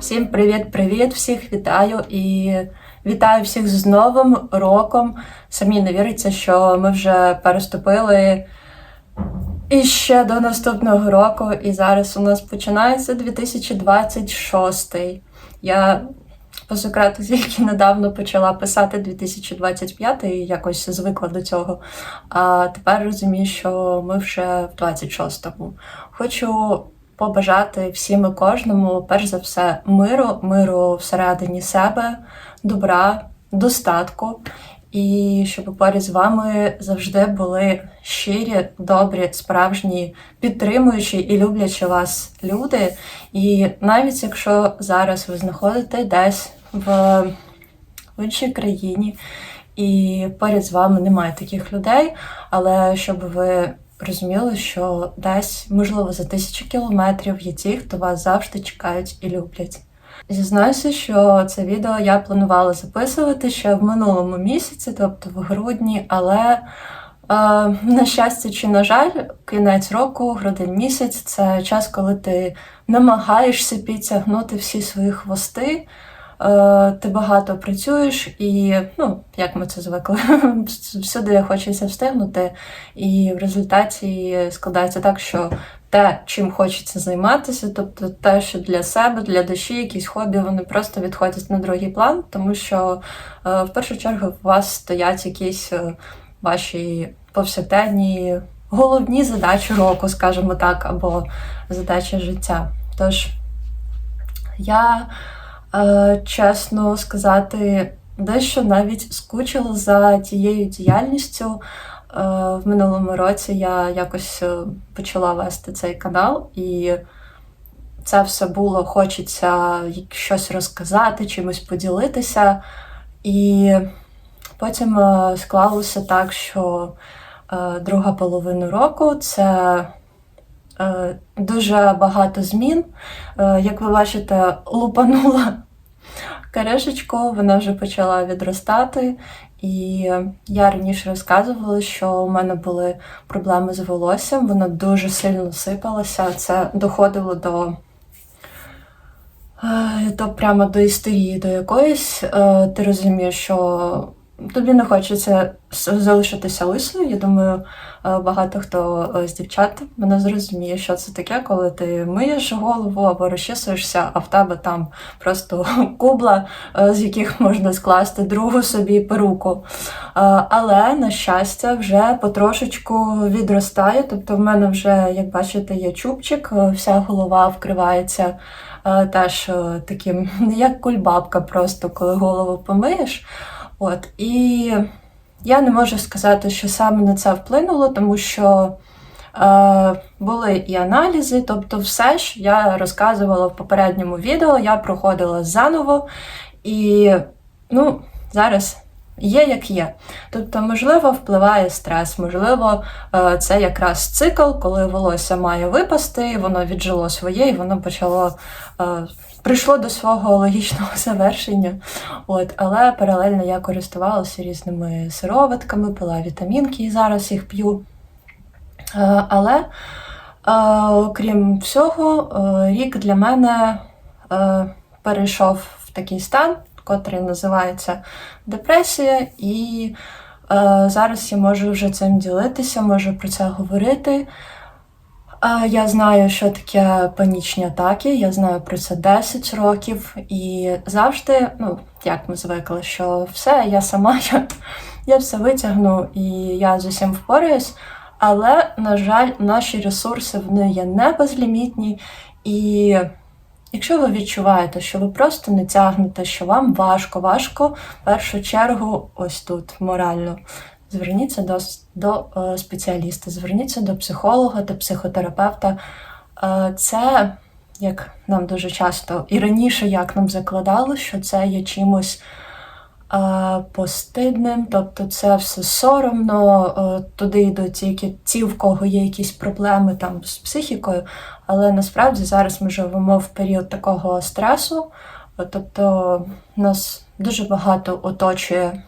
Всім привіт-привіт! Всіх вітаю і вітаю всіх з Новим роком. Самі не віриться, що ми вже переступили і ще до наступного року. І зараз у нас починається 2026. Я по секрету тільки недавно почала писати 2025 і якось звикла до цього. А тепер розумію, що ми вже в 26-му. Хочу побажати всім і кожному, перш за все, миру, миру всередині себе, добра, достатку. І щоб поряд з вами завжди були щирі, добрі, справжні, підтримуючі і люблячі вас люди. І навіть якщо зараз ви знаходите десь в, іншій країні, і поряд з вами немає таких людей, але щоб ви розуміли, що десь, можливо, за тисячі кілометрів є ті, хто вас завжди чекають і люблять. Зізнаюся, що це відео я планувала записувати ще в минулому місяці, тобто в грудні, але е, на щастя чи на жаль, кінець року, грудень місяць це час, коли ти намагаєшся підтягнути всі свої хвости. Е, Ти багато працюєш, і ну, як ми це звикли, всюди хочеться встигнути, і в результаті складається так, що те, чим хочеться займатися, тобто те, що для себе, для душі, якісь хобі, вони просто відходять на другий план, тому що е, в першу чергу у вас стоять якісь е, ваші повсякденні головні задачі року, скажімо так, або задачі життя. Тож я, е, чесно сказати, дещо навіть скучила за тією діяльністю. Е, В минулому році я якось е, почала вести цей канал, і це все було, хочеться щось розказати, чимось поділитися. І потім е, склалося так, що друга половина року це дуже багато змін. Як ви бачите, лупанула керешечку, вона вже почала відростати. І я раніше розказувала, що у мене були проблеми з волоссям, воно дуже сильно сипалося. Це доходило до, е, до прямо до істерії до якоїсь. Е, Ти розумієш, що тобі не хочеться залишитися лисою. Я думаю, е, багато хто е, з дівчат мене зрозуміє, що це таке, коли ти миєш голову або розчісуєшся, а в тебе там просто кубла, е, з яких можна скласти другу собі перуку. Але, на щастя, вже потрошечку відростає. Тобто, в мене вже, як бачите, є чубчик, вся голова вкривається теж таким, як кульбабка, просто коли голову помиєш. От і я не можу сказати, що саме на це вплинуло, тому що е, були і аналізи, тобто все ж я розказувала в попередньому відео, я проходила заново, і ну, зараз є як є. Тобто, можливо, впливає стрес, можливо, е, це якраз цикл, коли волосся має випасти, воно віджило своє, і воно почало. е, Прийшло до свого логічного завершення, от, але паралельно я користувалася різними сироватками, пила вітамінки і зараз їх п'ю. Е, Але е, окрім всього, е, рік для мене перейшов в такий стан, котрий називається депресія, і зараз я можу вже цим ділитися, можу про це говорити. Я знаю, що таке панічні атаки, я знаю про це 10 років, і завжди, ну, як ми звикли, що все, я сама, я, я все витягну і я з усім впораюсь. Але, на жаль, наші ресурси вони є не безлімітні. І якщо ви відчуваєте, що ви просто не тягнете, що вам важко, важко в першу чергу ось тут морально. Зверніться до, до е, спеціаліста, зверніться до психолога, до психотерапевта. Е, це, як нам дуже часто і раніше як нам закладали, що це є чимось е, постидним, тобто це все соромно, туди йдуть тільки ті, в кого є якісь проблеми там з психікою, але насправді зараз ми живемо в період такого стресу, тобто нас дуже багато оточує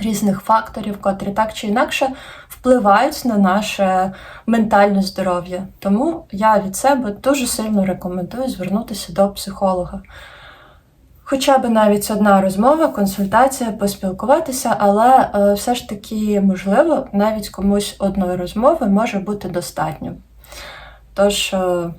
різних факторів, котрі так чи інакше впливають на наше ментальне здоров'я. Тому я від себе дуже сильно рекомендую звернутися до психолога. Хоча б навіть одна розмова, консультація, поспілкуватися, але е, все ж таки, можливо, навіть комусь одної розмови може бути достатньо. Тож, е,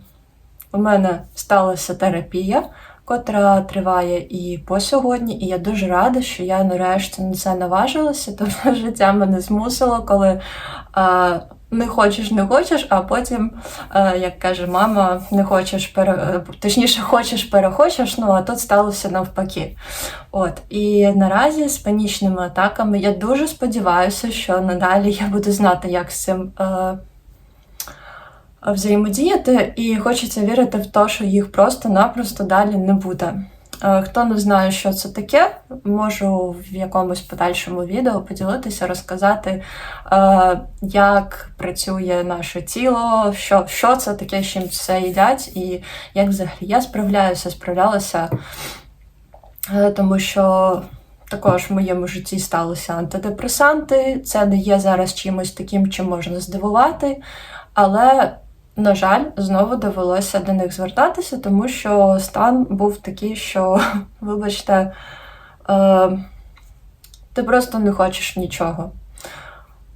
у мене сталася терапія, котра триває і по сьогодні, і я дуже рада, що я нарешті на це наважилася, тобто життя мене змусило, коли е, не хочеш, не хочеш, а потім, е, як каже мама, не хочеш, пере... точніше, хочеш, перехочеш, ну а тут сталося навпаки. От і наразі з панічними атаками я дуже сподіваюся, що надалі я буду знати, як з цим. Е, Взаємодіяти, і хочеться вірити в те, що їх просто-напросто далі не буде. Е, Хто не знає, що це таке, можу в якомусь подальшому відео поділитися, розказати, е, як працює наше тіло, що що це таке, з чим це їдять, і як взагалі я справляюся, справлялася, Е, тому що також в моєму житті сталися антидепресанти. Це не є зараз чимось таким, чим можна здивувати, але. На жаль, знову довелося до них звертатися, тому що стан був такий, що, вибачте, е, ти просто не хочеш нічого.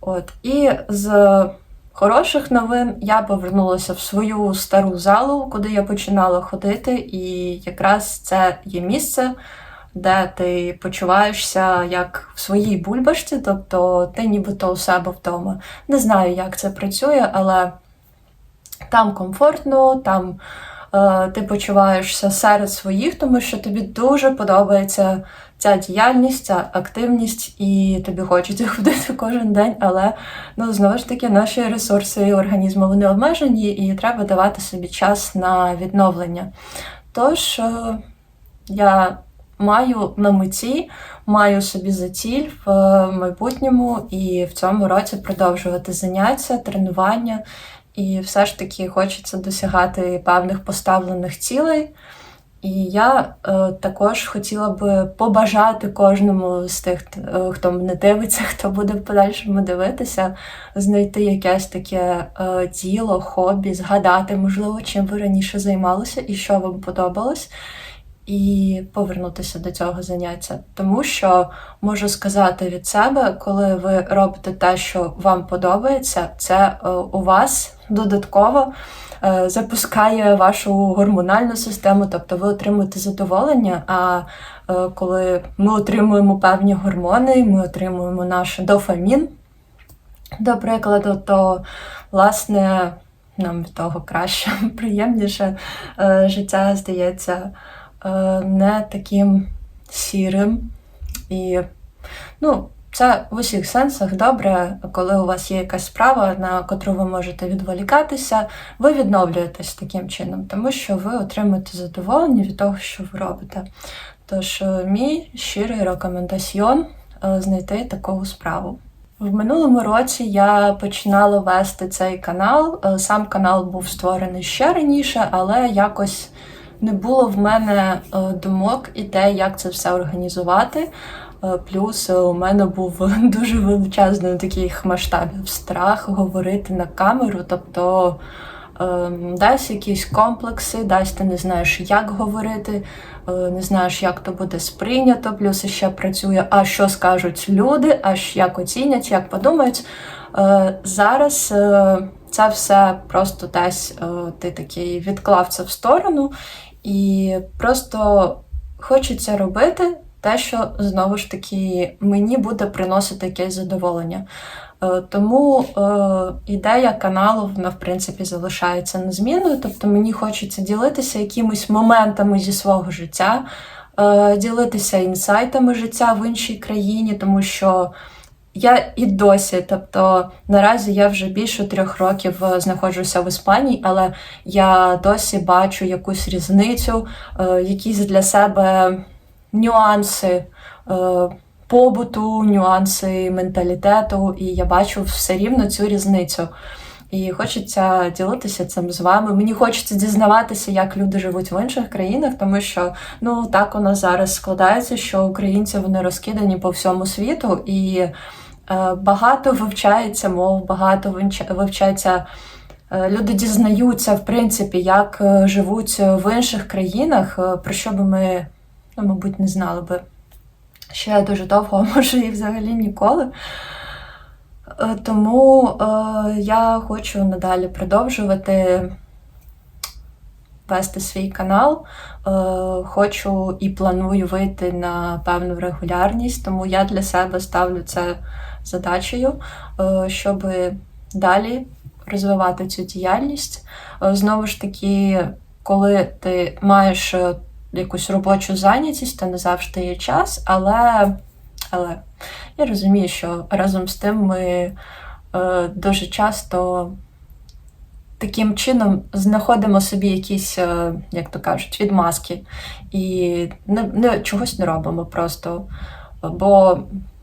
От. І з хороших новин я повернулася в свою стару залу, куди я починала ходити, і якраз це є місце, де ти почуваєшся як в своїй бульбашці, тобто ти нібито у себе вдома. Не знаю, як це працює, але. Там комфортно, там е, ти почуваєшся серед своїх, тому що тобі дуже подобається ця діяльність, ця активність, і тобі хочеться ходити кожен день, але ну, знову ж таки наші ресурси організму вони обмежені, і треба давати собі час на відновлення. Тож е, я маю на меті, маю собі за ціль в майбутньому і в цьому році продовжувати заняття, тренування. І все ж таки хочеться досягати певних поставлених цілей. І я е, також хотіла би побажати кожному з тих, е, хто мене дивиться, хто буде в подальшому дивитися, знайти якесь таке е, діло, хобі, згадати, можливо, чим ви раніше займалися і що вам подобалось, і повернутися до цього заняття. Тому що можу сказати від себе, коли ви робите те, що вам подобається, це е, у вас додатково е, запускає вашу гормональну систему, тобто ви отримуєте задоволення. А е, коли ми отримуємо певні гормони, ми отримуємо наш дофамін, до прикладу, то власне нам від того краще, приємніше життя здається не таким сірим. І, ну, це в усіх сенсах добре, коли у вас є якась справа, на котру ви можете відволікатися, ви відновлюєтесь таким чином, тому що ви отримуєте задоволення від того, що ви робите. Тож, е, мій щирий рекомендаціон е, знайти таку справу. В минулому році я починала вести цей канал. Е, сам канал був створений ще раніше, але якось не було в мене думок і те, як це все організувати. Е, плюс е, у мене був дуже величезний таких масштабів страх говорити на камеру, тобто ем, десь якісь комплекси, десь ти не знаєш, як говорити, е, не знаєш, як то буде сприйнято, плюс ще працює, а що скажуть люди, аж як оцінять, як подумають. Зараз це все просто десь ти такий відклав це в сторону, і просто хочеться робити те, що знову ж таки мені буде приносити якесь задоволення. Е, тому е, ідея каналу вона, в принципі, залишається незмінною. Тобто мені хочеться ділитися якимись моментами зі свого життя, е, ділитися інсайтами життя в іншій країні, тому що я і досі, тобто наразі я вже більше трьох років знаходжуся в Іспанії, але я досі бачу якусь різницю, якісь для себе нюанси е, побуту, нюанси менталітету, і я бачу все рівно цю різницю. І хочеться ділитися цим з вами. Мені хочеться дізнаватися, як люди живуть в інших країнах, тому що ну так у нас зараз складається, що українці вони розкидані по всьому світу, і Е, Багато вивчається мов, багато вивчається. е, Люди дізнаються, в принципі, як е, живуть в інших країнах, е, про що би ми, ну, мабуть, не знали би ще дуже довго, а може і взагалі ніколи. Е, Тому е, я хочу надалі продовжувати вести свій канал. Е, хочу і планую вийти на певну регулярність, тому я для себе ставлю це задачею, е, щоб далі розвивати цю діяльність. Е, Знову ж таки, коли ти маєш е, якусь робочу зайнятість, то не завжди є час, але, але я розумію, що разом з тим ми дуже часто таким чином знаходимо собі якісь, як то кажуть, відмазки і не, не, чогось не робимо просто. Бо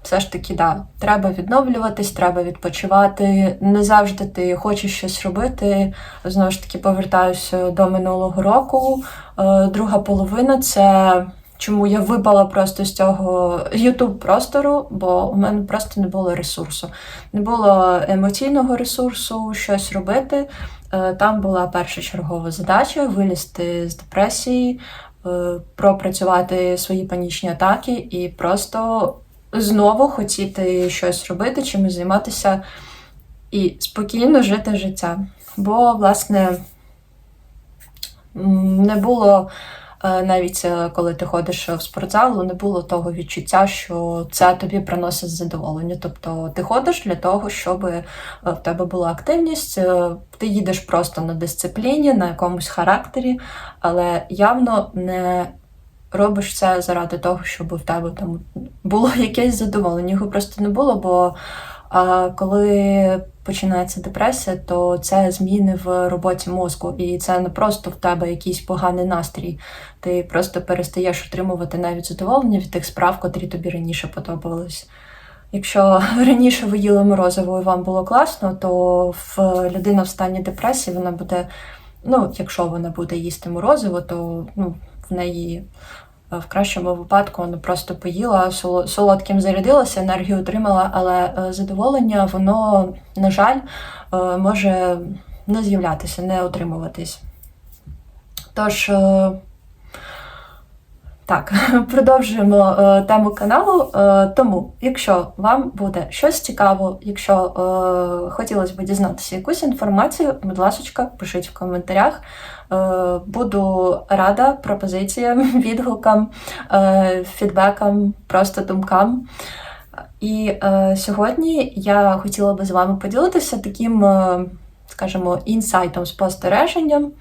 все ж таки, да, треба відновлюватись, треба відпочивати. Не завжди ти хочеш щось робити. Знову ж таки, повертаюся до минулого року. Е, Друга половина це чому я випала просто з цього youtube простору, бо у мене просто не було ресурсу. Не було емоційного ресурсу щось робити. Е, Там була першочергова задача вилізти з депресії, е, пропрацювати свої панічні атаки і просто знову хотіти щось робити, чимось займатися і спокійно жити життя. Бо, власне, не було е, навіть е, коли ти ходиш в спортзал, не було того відчуття, що це тобі приносить задоволення. Тобто ти ходиш для того, щоб е, в тебе була активність, ти їдеш просто на дисципліні, на якомусь характері, але явно не робиш це заради того, щоб в тебе там було якесь задоволення. Його просто не було, бо а, коли починається депресія, то це зміни в роботі мозку, і це не просто в тебе якийсь поганий настрій. Ти просто перестаєш отримувати навіть задоволення від тих справ, котрі тобі раніше подобались. Якщо раніше ви їли морозиво і вам було класно, то в людина в стані депресії вона буде, ну, якщо вона буде їсти морозиво, то ну, в неї в кращому випадку вона просто поїла, солодким зарядилася, енергію отримала, але е, задоволення, воно, на жаль, е, може не з'являтися, не отримуватись. Тож, е, так, продовжуємо е, тему каналу. Е, тому, якщо вам буде щось цікаво, якщо е, хотілося б дізнатися якусь інформацію, будь ласка, пишіть в коментарях. Е, буду рада пропозиціям, відгукам, е, фідбекам, просто думкам. І е, сьогодні я хотіла би з вами поділитися таким, е, скажімо, інсайтом, спостереженням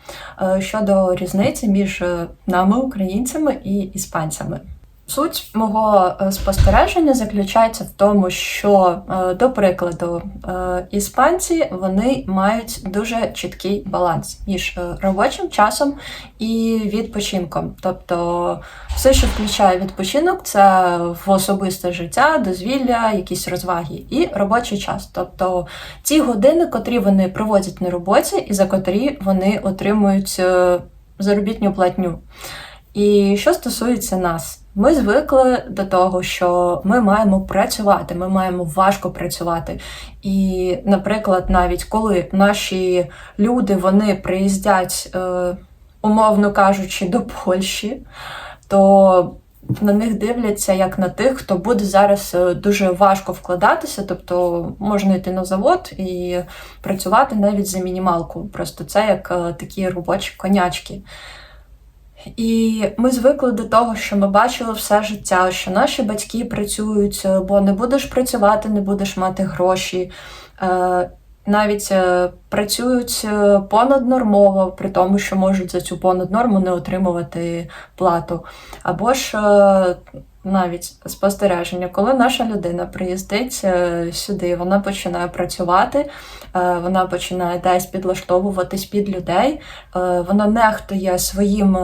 е, щодо різниці між е, нами, українцями і іспанцями. Суть мого е, спостереження заключається в тому, що, е, до прикладу, е, іспанці вони мають дуже чіткий баланс між робочим часом і відпочинком. Тобто, все, що включає відпочинок, це в особисте життя, дозвілля, якісь розваги і робочий час. Тобто ті години, котрі вони проводять на роботі, і за котрі вони отримують заробітню платню. І що стосується нас, ми звикли до того, що ми маємо працювати, ми маємо важко працювати. І, наприклад, навіть коли наші люди вони приїздять, е, умовно кажучи, до Польщі, то на них дивляться як на тих, хто буде зараз е, дуже важко вкладатися, тобто можна йти на завод і працювати навіть за мінімалку. Просто це як е, такі робочі конячки. І ми звикли до того, що ми бачили все життя, що наші батьки працюють, е, бо не будеш працювати, не будеш мати гроші. Е, Навіть е, працюють понаднормово, при тому, що можуть за цю понаднорму не отримувати плату. Або ж навіть спостереження, коли наша людина приїздить е, сюди, вона починає працювати, е, вона починає десь підлаштовуватись під людей, е, вона нехтує своїм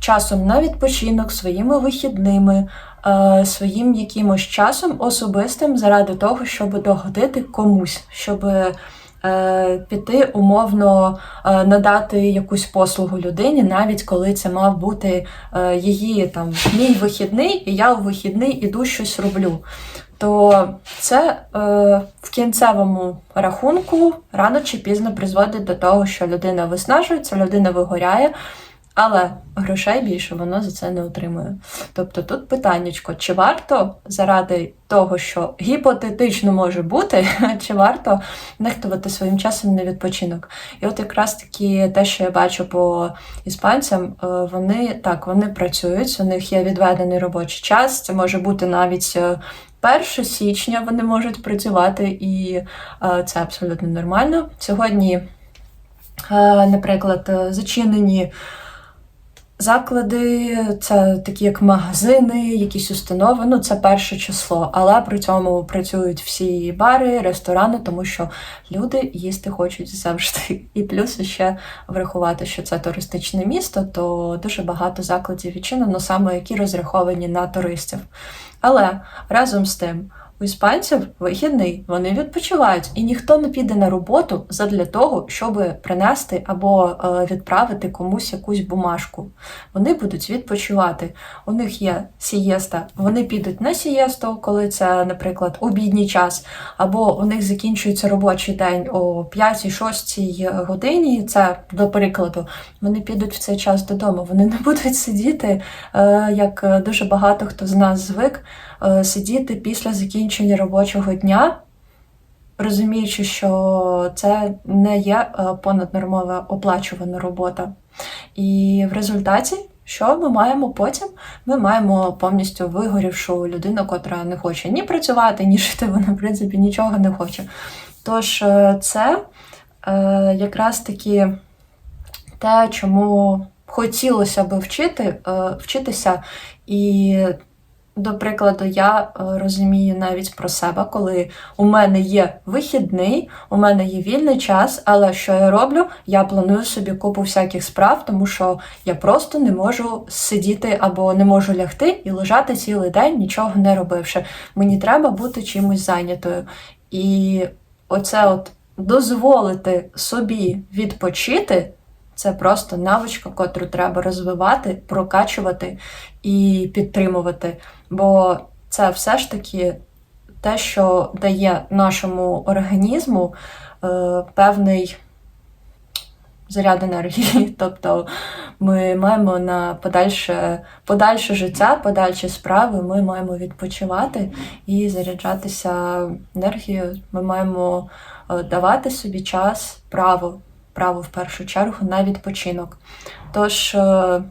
часом на відпочинок, своїми вихідними, своїм якимось часом особистим заради того, щоб догодити комусь, щоб піти умовно е, надати якусь послугу людині, навіть коли це мав бути е, її там мій вихідний, і я у вихідний іду щось роблю. то це е, в кінцевому рахунку рано чи пізно призводить до того, що людина виснажується, людина вигоряє, але грошей більше воно за це не отримує. Тобто тут питаннячко, чи варто заради того, що гіпотетично може бути, чи варто нехтувати своїм часом на відпочинок? І от якраз таки те, що я бачу по іспанцям, е, вони так вони працюють, у них є відведений робочий час. Це може бути навіть. е, 1 січня вони можуть працювати, і е, це абсолютно нормально. Сьогодні, е, наприклад, е, зачинені заклади, це такі як магазини, якісь установи. Ну, це перше число, але при цьому працюють всі бари, ресторани, тому що люди їсти хочуть завжди. І плюс ще врахувати, що це туристичне місто, то дуже багато закладів відчинено, саме які розраховані на туристів. Але разом з тим. У іспанців вихідний, вони відпочивають, і ніхто не піде на роботу задля того, щоб принести або е, відправити комусь якусь бумажку. Вони будуть відпочивати. У них є сієста, вони підуть на сієсту, коли це, наприклад, обідній час, або у них закінчується робочий день о 5-6 годині. Це до прикладу, вони підуть в цей час додому. Вони не будуть сидіти, е, як дуже багато хто з нас звик е, сидіти після закінчення робочого дня, розуміючи, що це не є е, понаднормова оплачувана робота. І в результаті, що ми маємо потім? Ми маємо повністю вигорівшу людину, котра не хоче ні працювати, ні жити, вона, в принципі, нічого не хоче. Тож, е, це е, якраз таки те, чому хотілося би вчити, е, вчитися і до прикладу, я е, розумію навіть про себе, коли у мене є вихідний, у мене є вільний час, але що я роблю? Я планую собі купу всяких справ, тому що я просто не можу сидіти або не можу лягти і лежати цілий день, нічого не робивши. Мені треба бути чимось зайнятою. І оце от дозволити собі відпочити. Це просто навичка, котру треба розвивати, прокачувати і підтримувати. Бо це все ж таки те, що дає нашому організму е, певний заряд енергії. Тобто ми маємо на подальше, подальше життя, подальші справи, ми маємо відпочивати і заряджатися енергією. Ми маємо е, давати собі час, право, право в першу чергу на відпочинок. Тож е,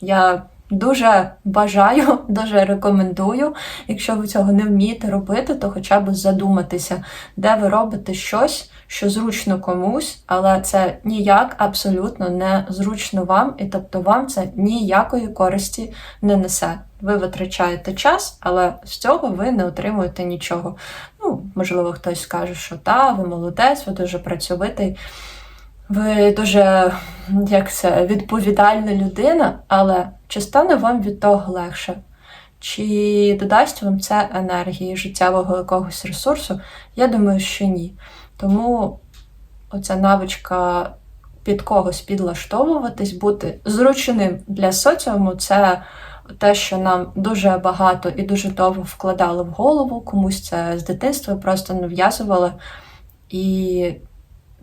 я дуже бажаю, дуже рекомендую, якщо ви цього не вмієте робити, то хоча б задуматися, де ви робите щось, що зручно комусь, але це ніяк абсолютно не зручно вам, і тобто вам це ніякої користі не несе. Ви витрачаєте час, але з цього ви не отримуєте нічого. Ну, можливо, хтось скаже, що та, ви молодець, ви дуже працьовитий. Ви дуже як це, відповідальна людина, але чи стане вам від того легше? Чи додасть вам це енергії, життєвого якогось ресурсу? Я думаю, що ні. Тому оця навичка під когось підлаштовуватись, бути зручним для соціуму це те, що нам дуже багато і дуже довго вкладали в голову, комусь це з дитинства просто нав'язували. І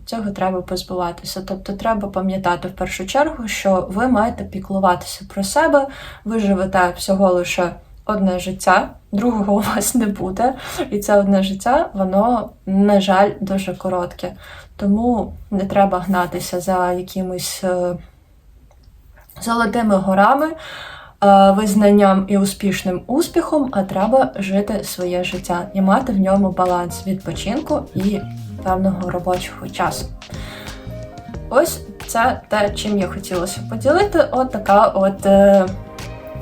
цього треба позбуватися. Тобто треба пам'ятати в першу чергу, що ви маєте піклуватися про себе, ви живете всього лише одне життя, другого у вас не буде. І це одне життя, воно, на жаль, дуже коротке. Тому не треба гнатися за якимись е, золотими горами. е, Визнанням і успішним успіхом, а треба жити своє життя і мати в ньому баланс відпочинку і певного робочого часу. Ось це те, чим я хотілося поділити. От така от е,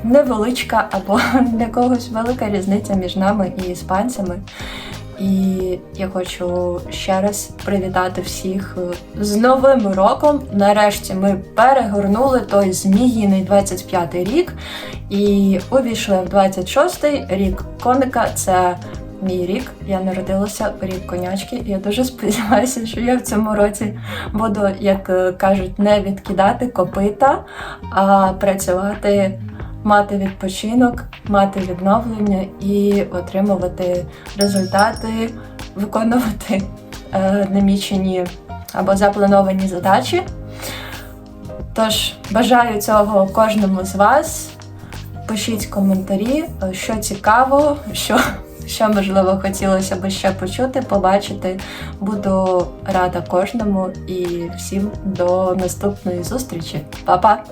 невеличка або для когось велика різниця між нами і іспанцями. І я хочу ще раз привітати всіх е, з Новим роком. Нарешті ми перегорнули той зміїний 25-й рік і увійшли в 26-й рік коника. Це мій рік. Я народилася у рік конячки. І я дуже сподіваюся, що я в цьому році буду, як е, кажуть, не відкидати копита, а працювати мати відпочинок, мати відновлення і отримувати результати, виконувати е, намічені або заплановані задачі. Тож бажаю цього кожному з вас. Пишіть коментарі, е, що цікаво, що, що можливо хотілося б ще почути, побачити. Буду рада кожному і всім до наступної зустрічі. Па-па!